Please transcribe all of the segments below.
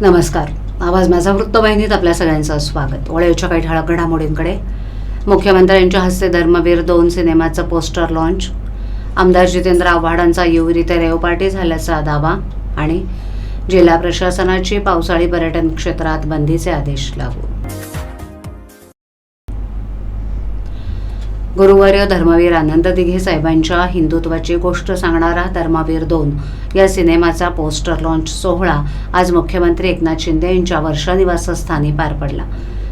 नमस्कार. आवाज माझा वृत्तवाहिनीत आपल्या सगळ्यांचं स्वागत. ओळ्याच्या काही ठळक घडामोडींकडे. मुख्यमंत्र्यांच्या हस्ते धर्मवीर दोन सिनेमाचं पोस्टर लॉन्च आमदार जितेंद्र आव्हाडांचा युवरी ते रेव पार्टी झाल्याचा दावा आणि जिल्हा प्रशासनाची पावसाळी पर्यटन क्षेत्रात बंदीचे आदेश लागू. गुरुवार्य धर्मवीर आनंद दिघे साहेबांच्या हिंदुत्वाची गोष्ट सांगणारा धर्मवीर दोन या सिनेमाचा पोस्टर लॉन्च सोहळा आज मुख्यमंत्री एकनाथ शिंदे यांच्या वर्षा निवासस्थानी पार पडला.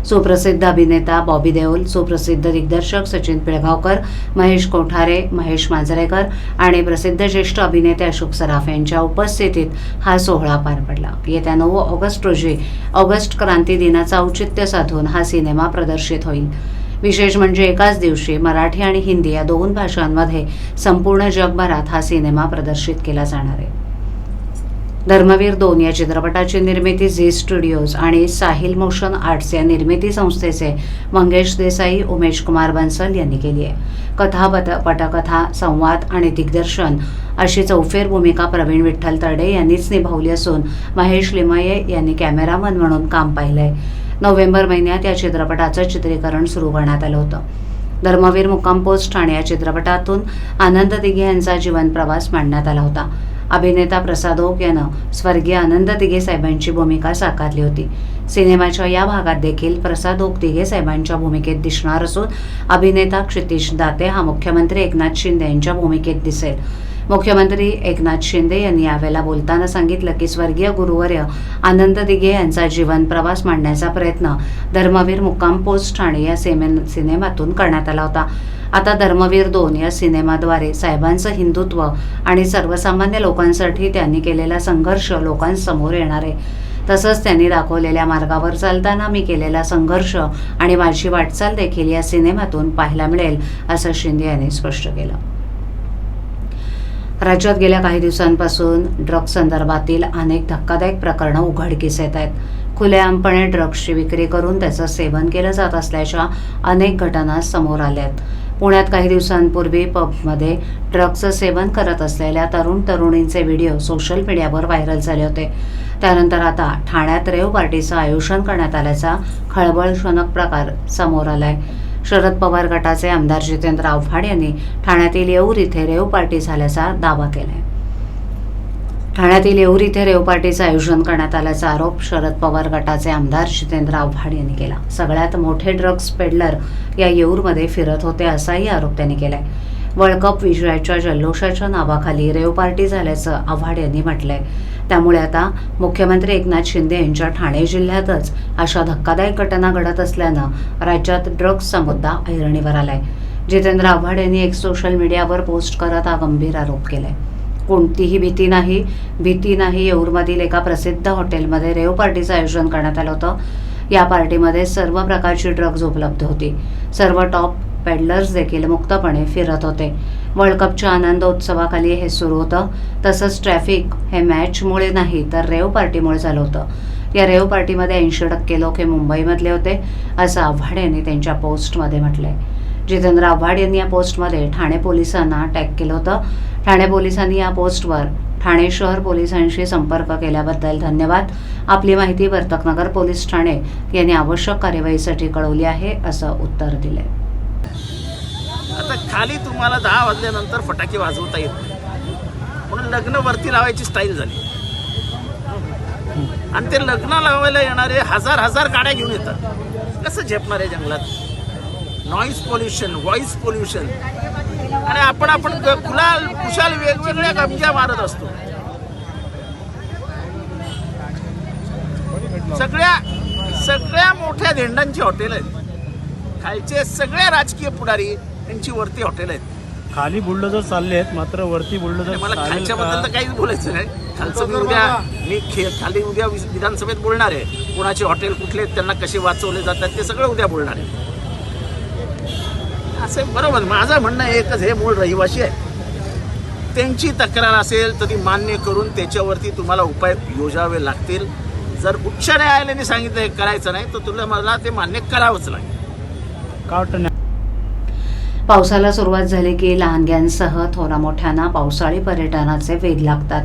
सुप्रसिद्ध अभिनेता बॉबी देओल सुप्रसिद्ध दिग्दर्शक सचिन पिळगावकर महेश कोठारे महेश मांजरेकर आणि प्रसिद्ध ज्येष्ठ अभिनेते अशोक सराफ यांच्या उपस्थितीत हा सोहळा पार पडला. येत्या नऊ ऑगस्ट रोजी ऑगस्ट क्रांती दिनाचं औचित्य साधून हा सिनेमा प्रदर्शित होईल. विशेष म्हणजे एकाच दिवशी मराठी आणि हिंदी या दोन भाषांमध्ये संपूर्ण जगभरात हा सिनेमा प्रदर्शित केला जाणार आहे. धर्मवीर दोन या चित्रपटाची निर्मिती झी स्टुडिओज आणि साहिल मोशन आर्ट्स या निर्मिती संस्थेचे मंगेश देसाई उमेश कुमार बन्सल यांनी केली आहे. कथा पट पटकथा संवाद आणि दिग्दर्शन अशी चौफेर भूमिका प्रवीण विठ्ठल तरडे यांनीच निभावली असून महेश लिमये यांनी कॅमेरामन म्हणून काम पाहिलंय. नोव्हेंबर महिन्यात या चित्रपटाचं चित्रीकरण सुरू करण्यात आलं होतं. धर्मवीर मुक्काम पोस्ट ठाणे या चित्रपटातून आनंद दिघे यांचा जीवन प्रवास मांडण्यात आला होता. अभिनेता प्रसाद ओक यानं स्वर्गीय आनंद दिघे साहेबांची भूमिका साकारली होती. सिनेमाच्या या भागात देखील प्रसाद ओक दिघे साहेबांच्या भूमिकेत दिसणार असून अभिनेता क्षितिश दाते हा मुख्यमंत्री एकनाथ शिंदे यांच्या भूमिकेत दिसेल. मुख्यमंत्री एकनाथ शिंदे यांनी यावेळेला बोलताना सांगितलं की स्वर्गीय गुरुवर्य आनंद दिघे यांचा जीवन प्रवास मांडण्याचा प्रयत्न धर्मवीर मुक्काम पोस्ट ठाणे या सिनेमातून करण्यात आला होता. आता धर्मवीर दोन या सिनेमाद्वारे साहेबांचं हिंदुत्व आणि सर्वसामान्य लोकांसाठी त्यांनी केलेला संघर्ष लोकांसमोर येणार आहे. तसंच त्यांनी दाखवलेल्या मार्गावर चालताना मी केलेला संघर्ष आणि माझी वाटचाल देखील या सिनेमातून पाहायला मिळेल असं शिंदे यांनी स्पष्ट केलं. राज्यात गेल्या काही दिवसांपासून ड्रग्ज संदर्भातील अनेक धक्कादायक प्रकरणं उघडकीस येत आहेत. खुलेआमपणे ड्रग्जची विक्री करून त्याचं सेवन केलं जात असल्याच्या अनेक घटना समोर आल्या आहेत. पुण्यात काही दिवसांपूर्वी पबमध्ये ड्रग्जचं सेवन करत असलेल्या तरुण तरुणींचे व्हिडिओ सोशल मीडियावर व्हायरल झाले होते. त्यानंतर आता ठाण्यात रेव पार्टीचं आयोजन करण्यात आल्याचा खळबळजनक प्रकार समोर आलाय. शरद पवार गटाचे आमदार जितेंद्र आव्हाड यांनी ठाण्यातील येऊर इथे रेव पार्टी झाल्याचा दावा केलाय. ठाण्यातील येऊर इथे रेव पार्टीचं आयोजन करण्यात आल्याचा आरोप शरद पवार गटाचे आमदार जितेंद्र आव्हाड यांनी केला. सगळ्यात मोठे ड्रग्ज पेडलर या येऊरमध्ये फिरत होते असाही आरोप त्यांनी केलाय. वर्ल्ड कप विजयाच्या जल्लोषाच्या नावाखाली रेव पार्टी झाल्याचं आव्हाड यांनी म्हटलंय. त्यामुळे आता मुख्यमंत्री एकनाथ शिंदे यांच्या ठाणे जिल्ह्यातच अशा धक्कादायक घटना घडत असल्यानं राज्यात ड्रग्सचा मुद्दा ऐरणीवर आलाय. जितेंद्र आव्हाड यांनी एक सोशल मीडियावर पोस्ट करत हा गंभीर आरोप केलाय. कोणतीही भीती नाही भीती नाही येऊरमधील एका प्रसिद्ध हॉटेलमध्ये रेव पार्टीचं आयोजन करण्यात आलं होतं. या पार्टीमध्ये सर्व प्रकारची ड्रग्ज उपलब्ध होती. सर्व टॉप पेडलर्स देखील मुक्तपणे फिरत होते. वर्ल्ड कपच्या आनंदोत्सवाखाली हे सुरू होतं. तसंच ट्रॅफिक हे मॅचमुळे नाही तर रेव पार्टीमुळे झालं होतं. या रेव पार्टीमध्ये ऐंशी टक्के लोक हे मुंबईमधले होते असं आव्हाड यांनी त्यांच्या पोस्टमध्ये म्हटलंय. जितेंद्र आव्हाड यांनी या पोस्टमध्ये ठाणे पोलिसांना टॅग केलं होतं. ठाणे पोलिसांनी या पोस्टवर ठाणे शहर पोलिसांशी संपर्क केल्याबद्दल धन्यवाद. आपली माहिती वर्तकनगर पोलीस ठाणे यांनी आवश्यक कार्यवाहीसाठी कळवली आहे असं उत्तर दिलंय. आता खाली तुम्हाला दहा वाजल्यानंतर फटाके वाजवता येत म्हणून लग्न वरती लावायची स्टाईल झाली. आणि ते लग्न लावायला येणारे हजार हजार गाड्या घेऊन येतात. कसं झेपणार आहे जंगलात? नॉईज पोल्युशन व्हॉइस पोल्युशन आणि आपण आपण ग- कुलाल कुशाल वेगवेगळ्या गमजा मारत असतो. सगळ्या सगळ्या मोठ्या धेंडांची हॉटेल आहेत. खालचे सगळे राजकीय पुढारी यांची वरती हॉटेल आहेत. खाली बुलडोजर चालले आहेत मात्र वरती बुलडोजर मला चालेल खालच्या बद्दल तर का? काहीच बोलायचं नाही. खालचं मी उद्या मी खे खाली उद्या विस- विधानसभेत बोलणार आहे. कोणाचे हॉटेल कुठले आहेत, त्यांना कसे वाचवले जातात ते सगळं उद्या बोलणार आहे. असं बरोबर. माझं म्हणणं एकच हे मूळ रहिवासी आहे. त्यांची तक्रार असेल तर ती मान्य करून त्याच्यावरती तुम्हाला उपाय योजावे लागतील. जर उच्च न्यायालयाने सांगितलं हे करायचं नाही तर तुला मला ते मान्य करावंच लागेल. का वाटतं पावसाला सुरुवात झाली की लहानग्यांसह थोरा मोठ्यांना पावसाळी पर्यटनाचे वेध लागतात.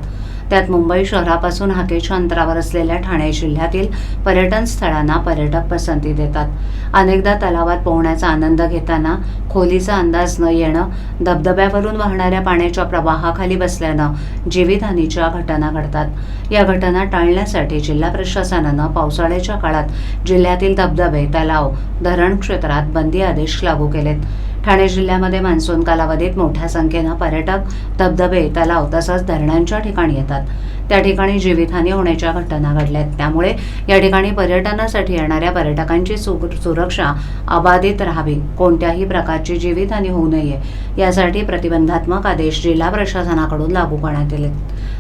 त्यात मुंबई शहरापासून हाकेच्या अंतरावर असलेल्या ठाणे जिल्ह्यातील पर्यटन स्थळांना पर्यटक पसंती देतात. अनेकदा तलावात पोहण्याचा आनंद घेताना खोलीचा अंदाज न येणं धबधब्यावरून वाहणाऱ्या पाण्याच्या प्रवाहाखाली बसल्यानं जीवितहानीच्या घटना घडतात. या घटना टाळण्यासाठी जिल्हा प्रशासनानं पावसाळ्याच्या काळात जिल्ह्यातील धबधबे तलाव धरण क्षेत्रात बंदी आदेश लागू केलेत. ठाणे जिल्ह्यामध्ये मान्सून कालावधीत मोठ्या संख्येनं पर्यटक धबधबे तलाव तसंच धरणांच्या ठिकाणी येतात. त्या ठिकाणी जीवितहानी होण्याच्या घटना घडल्यात. त्यामुळे या ठिकाणी पर्यटनासाठी येणाऱ्या पर्यटकांची सुरक्षा अबाधित राहावी. कोणत्याही प्रकारची जीवितहानी होऊ नये. यासाठी प्रतिबंधात्मक आदेश जिल्हा प्रशासनाकडून लागू करण्यात आले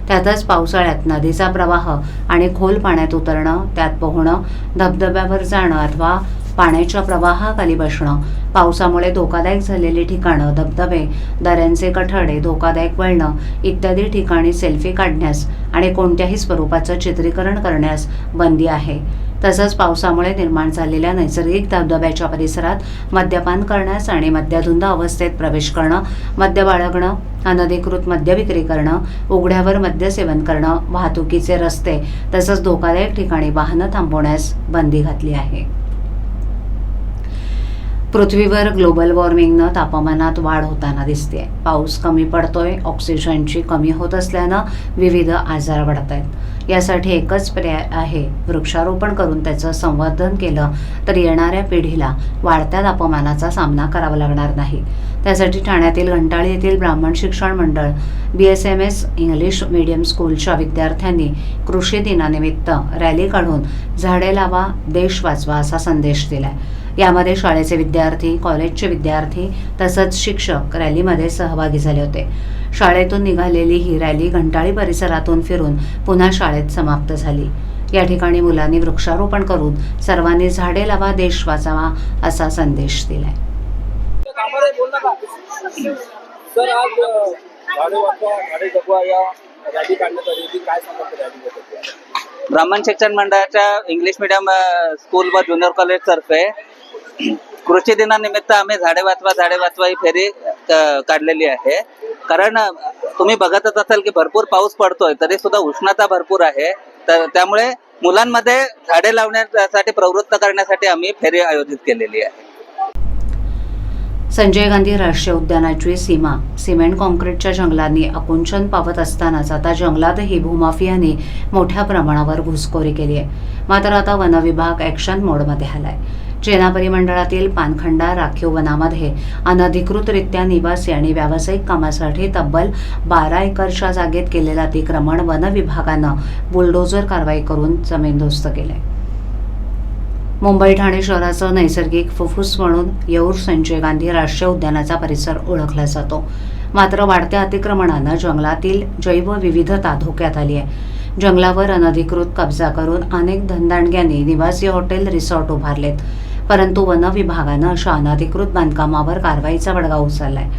त्यातच पावसाळ्यात नदीचा प्रवाह आणि खोल पाण्यात उतरणं त्यात पोहणं धबधब्यावर जाणं अथवा पाण्याच्या प्रवाहाखाली बसणं. पावसामुळे धोकादायक झालेली ठिकाणं धबधबे दऱ्यांचे कठडे धोकादायक वळणं इत्यादी ठिकाणी सेल्फी काढण्यास आणि कोणत्याही स्वरूपाचं चित्रीकरण करण्यास बंदी आहे. तसंच पावसामुळे निर्माण झालेल्या नैसर्गिक धबधब्याच्या परिसरात मद्यपान करण्यास आणि मद्याधुंद अवस्थेत प्रवेश करणं मद्य बाळगणं अनधिकृत मद्य विक्री करणं उघड्यावर मद्यसेवन करणं वाहतुकीचे रस्ते तसंच धोकादायक ठिकाणी वाहनं थांबवण्यास बंदी घातली आहे. पृथ्वीवर ग्लोबल वॉर्मिंगनं तापमानात वाढ होताना दिसते पाऊस कमी पडतोय ऑक्सिजनची कमी होत असल्यानं विविध आजार वाढत आहेत यासाठी एकच पर्याय आहे वृक्षारोपण करून त्याचं संवर्धन केलं तर येणाऱ्या पिढीला वाढत्या तापमानाचा सामना करावा लागणार नाही. त्यासाठी ठाण्यातील घंटाळी येथील Brahman Shikshan Mandal B S M S English medium स्कूलच्या विद्यार्थ्यांनी कृषी दिनानिमित्त रॅली काढून झाडे लावा देश वाचवा असा संदेश दिलाय. यामध्ये शाळेचे विद्यार्थी कॉलेजचे विद्यार्थी तसंच शिक्षक रॅलीमध्ये सहभागी झाले होते. शाळेतून निघालेली ही रॅली घंटाळी परिसरातून फिरून पुन्हा शाळेत समाप्त झाली. या ठिकाणी मुलांनी वृक्षारोपण करून सर्वांनी झाडे लावा देश वाचावा असा संदेश दिलाय. सर आज अ, झाडे वाचवा झाडे जगवा या रॅली काढण्यात आली होती. काय सांगतात रॅलीबद्दल? ब्राह्मण शिक्षण मंडळाच्या इंग्लिश मिडियम अ, स्कूल व ज्युनियर कॉलेज तर्फे कृषी दिनानिमित्त आम्ही झाडे वाचवा झाडे वाचवा ही फेरी काढलेली आहे. कारण तुम्ही बघतच असाल की भरपूर पाऊस पडतोय तरी सुद्धा उष्णता भरपूर आहे. तर त्यामुळे मुलांमध्ये झाडे लावण्यासाठी प्रवृत्त करण्यासाठी आम्ही फेरी आयोजित केलेली आहे. संजय गांधी राष्ट्रीय उद्यानाची सीमा. सिमेंट कॉन्क्रीटच्या जंगलांनी आकुंचन पावत असतानाच आता जंगलातही भूमाफियांनी मोठ्या प्रमाणावर घुसखोरी केली आहे. मात्र आता वनविभाग ॲक्शन मोडमध्ये आलाय. चेना परिमंडळातील पानखंडा राखीव वनामध्ये अनधिकृतरित्या निवासी आणि व्यावसायिक कामासाठी तब्बल बारा एकरच्या जागेत केलेलं अतिक्रमण वन विभागानं बुलडोजर कारवाई करून जमीनदोस्त केलंय. मुंबई ठाणे शहराचं नैसर्गिक फुफ्फुस म्हणून येऊर संजय गांधी राष्ट्रीय उद्यानाचा परिसर ओळखला जातो. मात्र वाढत्या अतिक्रमणानं जंगलातील जैवविविधता धोक्यात आली आहे. जंगलावर अनधिकृत कब्जा करून अनेक धनदांडग्यांनी निवासी हॉटेल रिसॉर्ट उभारलेत. परंतु वन विभागानं अशा अनधिकृत बांधकामावर कारवाईचा बडगा उचललाय.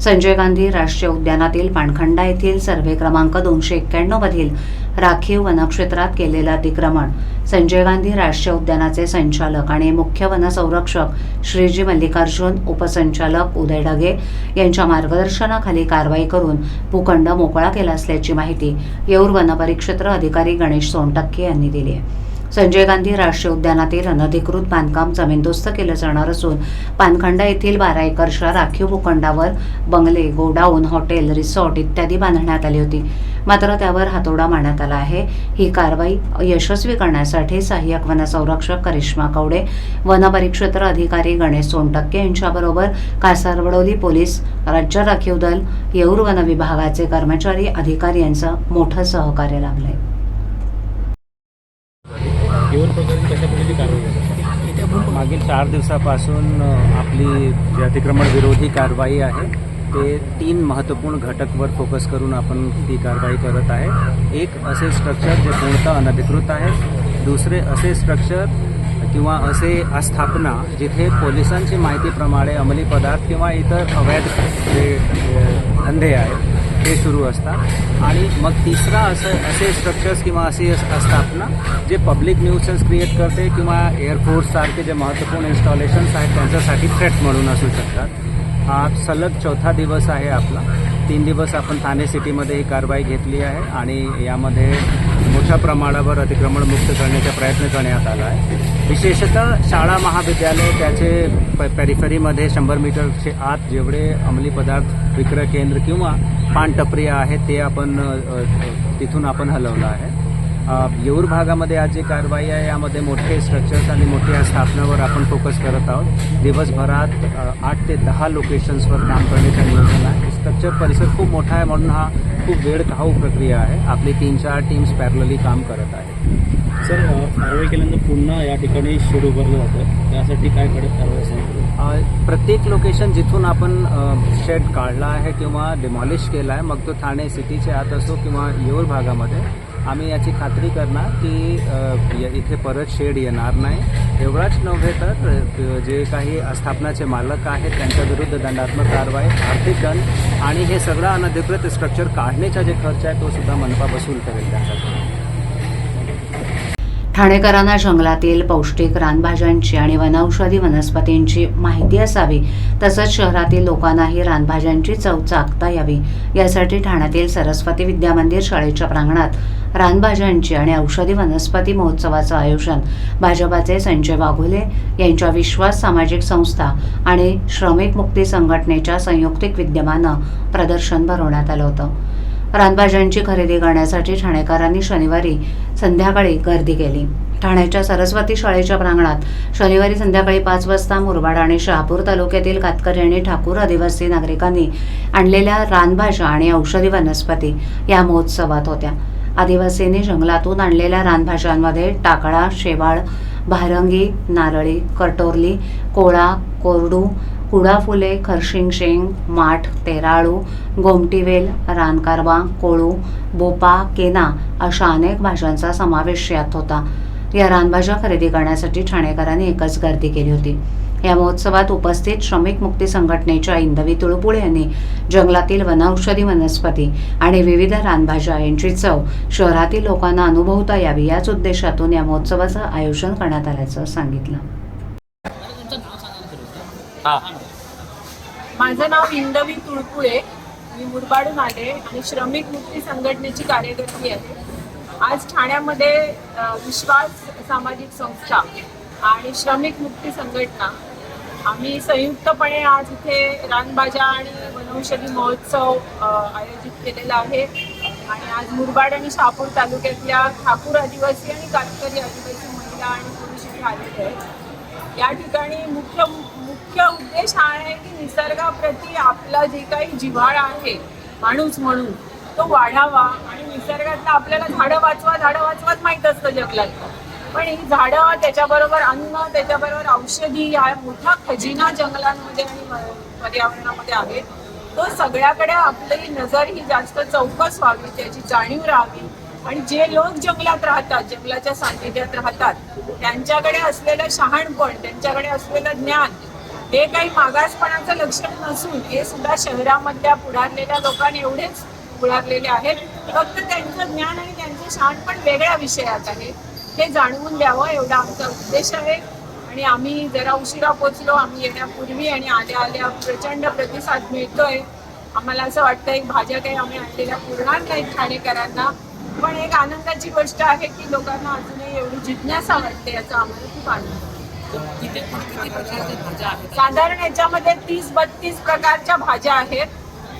संजय गांधी राष्ट्रीय उद्यानातील पाणखंडा येथील सर्वे क्रमांक दोनशे एक्क्याण्णव मधील राखीव वनक्षेत्रात केलेलं अतिक्रमण. संजय गांधी राष्ट्रीय उद्यानाचे संचालक आणि मुख्य वनसंरक्षक श्रीजी मल्लिकार्जुन उपसंचालक उदय डगे यांच्या मार्गदर्शनाखाली कारवाई करून भूखंड मोकळा केला असल्याची माहिती येऊर वनपरिक्षेत्र अधिकारी गणेश सोनटक्के यांनी दिली आहे. संजय गांधी राष्ट्रीय उद्यानातील अनधिकृत बांधकाम जमीनदोस्त केलं जाणार असून पानखंडा येथील बारा एकरच्या राखीव भूखंडावर बंगले गोडाऊन हॉटेल रिसॉर्ट इत्यादी बांधण्यात आली होती. मात्र त्यावर हातोडा मारण्यात आला आहे. ही कारवाई यशस्वी करण्यासाठी सहाय्यक वनसंरक्षक करिश्मा कवडे वनपरिक्षेत्र अधिकारी गणेश सोनटक्के यांच्याबरोबर कासारवडोली पोलीस राज्य राखीव दल येऊर वन विभागाचे कर्मचारी अधिकारी यांचं मोठं सहकार्य लाभलंय. आहे मागील चार दिवसापासून आपली जे अतिक्रमण विरोधी कारवाई आहे ते तीन महत्त्वपूर्ण घटकवर फोकस करून आपण ती कारवाई करत आहे. एक असे स्ट्रक्चर जे पूर्णतः अनधिकृत आहे दुसरे असे स्ट्रक्चर किंवा असे आस्थापना जिथे पोलिसांची माहितीप्रमाणे अंमली पदार्थ किंवा इतर अवैध जे धंदे आहेत हे सुरू असतात. आणि मग तिसरा असं असे स्ट्रक्चर्स किंवा असे अस- ना जे पब्लिक न्यूसन्स क्रिएट करते किंवा एअरफोर्ससारखे जे महत्त्वपूर्ण इन्स्टॉलेशन्स आहेत त्यांच्यासाठी थ्रेट म्हणून असू शकतात. हा सलग चौथा दिवस आहे आपला. तीन दिवस आपण ठाणे सिटीमध्ये ही कारवाई घेतली आहे आणि यामध्ये मोठ्या प्रमाणावर अतिक्रमण मुक्त करण्याचा प्रयत्न करण्यात आला आहे. विशेषतः शाळा महाविद्यालय त्याचे प पेरिफरीमध्ये शंभर मीटरचे आत जेवढे अंमली पदार्थ विक्रय केंद्र किंवा पानटपरी आहे ते आपण तिथून आपण हलवलं आहे. येऊर भागामध्ये आज जी कारवाई आहे यामध्ये मोठे स्ट्रक्चर्स आणि मोठ्या स्थापनावर आपण फोकस करत आहोत. दिवसभरात आठ ते दहा लोकेशन्सवर काम करण्याचं नियोजन आहे. स्ट्रक्चर परिसर खूप मोठा आहे म्हणून हा खूप वेळ खाऊ प्रक्रिया आहे. आपली तीन चार टीम्स पॅरलली काम करत आहेत. सर कारवाई केल्यानंतर पुन्हा या ठिकाणी शेड उभारलं जातं. त्यासाठी काय कडक कारवाई असेल? प्रत्येक लोकेशन जिथून आपण शेड काढला आहे किंवा डिमॉलिश केला आहे मग तो ठाणे सिटीच्या आत असो किंवा येऊर भागामध्ये आम्ही याची खात्री करणार की इथे परत शेड येणार नाही. एवढाच नव्हे तर जे काही आस्थापनाचे मालक आहेत त्यांच्या विरुद्ध दंडात्मक कारवाई आर्थिक दंड आणि हे सगळं अनधिकृत स्ट्रक्चर काढण्याचा जे खर्च आहे तो सुद्धा मनपा वसूल करेल त्यासाठी. ठाणेकरांना जंगलातील पौष्टिक रानभाज्यांची आणि वनौषधी वनस्पतींची माहिती असावी तसंच शहरातील लोकांनाही रानभाज्यांची चव चाकता यावी. यासाठी ठाण्यातील सरस्वती विद्यामंदिर शाळेच्या प्रांगणात रानभाज्यांची आणि औषधी वनस्पती महोत्सवाचं आयोजन भाजपाचे संजय वाघोले यांच्या विश्वास सामाजिक संस्था आणि श्रमिक मुक्ती संघटनेच्या संयुक्तिक विद्यमानं प्रदर्शन भरवण्यात आलं होतं. रानभाज्यांची खरेदी करण्यासाठी ठाणेकरांनी शनिवारी संध्याकाळी गर्दी केली. ठाण्याच्या सरस्वती शाळेच्या प्रांगणात शनिवारी संध्याकाळी पाच वाजता मुरबाड आणि शहापूर तालुक्यातील कातकरी आणि ठाकूर आदिवासी नागरिकांनी आणलेल्या रानभाज्या आणि औषधी वनस्पती या महोत्सवात होत्या. आदिवासींनी जंगलातून आणलेल्या रानभाज्यांमध्ये टाकळा शेवाळ भारंगी नारळी कटोरली कोळा कोरडू कुडा फुले खरशिंग शेंग माठ तेराळू गोमटीवेल रानकारवा कोळू बोपा केना अशा अनेक भाज्यांचा समावेश यात होता. या रानभाज्या खरेदी करण्यासाठी ठाणेकरांनी एकच गर्दी केली होती. या महोत्सवात उपस्थित श्रमिक मुक्ती संघटनेच्या इंदवी तुळपुळे यांनी जंगलातील वनौषधी वनस्पती आणि विविध रानभाज्या यांची चव शहरातील लोकांना अनुभवता यावी याच उद्देशातून या महोत्सवाचं आयोजन करण्यात आल्याचं सांगितलं. माझं नाव इंदवी तुळपुळे. मी मुरबाडून आले आणि श्रमिक मुक्ती संघटनेची कार्यकर्ती आहे. आज ठाण्यामध्ये विश्वास सामाजिक संस्था आणि श्रमिक मुक्ती संघटना आम्ही संयुक्तपणे आज इथे रानभाज्या आणि वनौषधी महोत्सव आयोजित केलेला आहे. आणि आज मुरबाड आणि शहापूर तालुक्यातल्या ठाकूर आदिवासी आणि कातकरी आदिवासी महिला आणि पुरुष इथे आलेले आहेत. या ठिकाणी मुख्य मुख्य उद्देश हा आहे की निसर्गाप्रती आपला जे काही जिव्हाळा आहे माणूस म्हणून तो वाढावा. आणि निसर्गातलं आपल्याला झाडं वाचवा झाडं वाचवाच माहीत असतं जगलातलं पण ही झाडं त्याच्याबरोबर अन्न त्याच्याबरोबर औषधी हा मोठा खजिना जंगलांमध्ये आणि पर्यावरणामध्ये आहे तो सगळ्याकडे आपली नजर ही जास्त चौकस व्हावी त्याची जाणीव राहावी. आणि जे लोक जंगलात राहतात जंगलाच्या सान्निध्यात राहतात त्यांच्याकडे असलेलं शहाणपण त्यांच्याकडे असलेलं ज्ञान हे काही मागासपणाचं लक्षण नसून हे सुद्धा शहरामधल्या पुढारलेल्या लोकांनी एवढेच पुढारलेले आहेत. फक्त त्यांचं ज्ञान आणि त्यांचं शहाणपण वेगळ्या विषयात आहे. हे जाणवून द्यावं एवढा आमचा उद्देश आहे. आणि आम्ही जरा उशिरा पोचलो आम्ही येण्यापूर्वी आणि आल्या आल्या प्रचंड प्रतिसाद मिळतोय. आम्हाला असं वाटतं एक भाज्या काही आम्ही आणलेल्या पुरणार नाहीत ठाणेकरांना. पण एक आनंदाची गोष्ट आहे की लोकांना अजूनही एवढी जिज्ञासा वाटते याचा आम्हाला खूप आनंद साधारण याच्यामध्ये तीस बत्तीस प्रकारच्या भाज्या आहेत.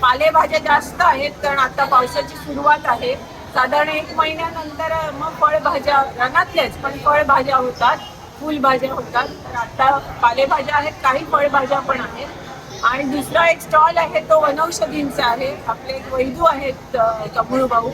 पालेभाज्या जास्त आहेत कारण आता पावसाची सुरुवात आहे. साधारण एक महिन्यानंतर मग फळभाज्या रानातल्याच पण फळभाज्या होतात फुलभाज्या होतात. तर आता पालेभाज्या आहेत काही फळभाज्या पण आहेत. आणि दुसरा एक स्टॉल आहे तो वनौषधींचा आहे. आपले एक वैदू आहेत अं, कमळू भाऊ.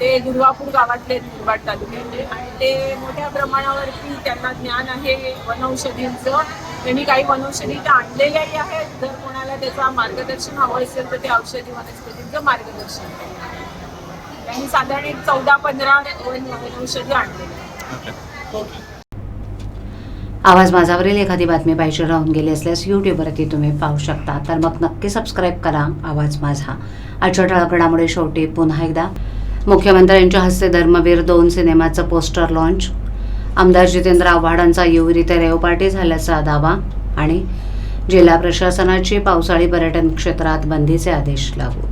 ते दुर्वापूर गावातले आहेत, तालुक्यातले. आणि ते मोठ्या प्रमाणावरती त्यांना ज्ञान आहे वनौषधींचं. त्यांनी काही वनौषधी तर आणलेल्याही आहेत. जर कोणाला त्याचा मार्गदर्शन हवं असेल तर ते औषधी वनस्पतींचं मार्गदर्शन त्यांनी साधारण एक चौदा पंधरा औषधी वनौषधी आवाज माझावरील एखादी बातमी पाहिजे राहून गेली असल्यास यूट्यूबवरती तुम्ही पाहू शकता. तर मग नक्की सबस्क्राईब करा. आवाज माझा. आजच्या ठळकडामुळे शेवटी पुन्हा एकदा. मुख्यमंत्र्यांच्या हस्ते धर्मवीर दोन सिनेमाचं पोस्टर लॉन्च आमदार जितेंद्र आव्हाडांचा येऊर रेव पार्टी झाल्याचा दावा. आणि जिल्हा प्रशासनाची पावसाळी पर्यटन क्षेत्रात बंदीचे आदेश लागू.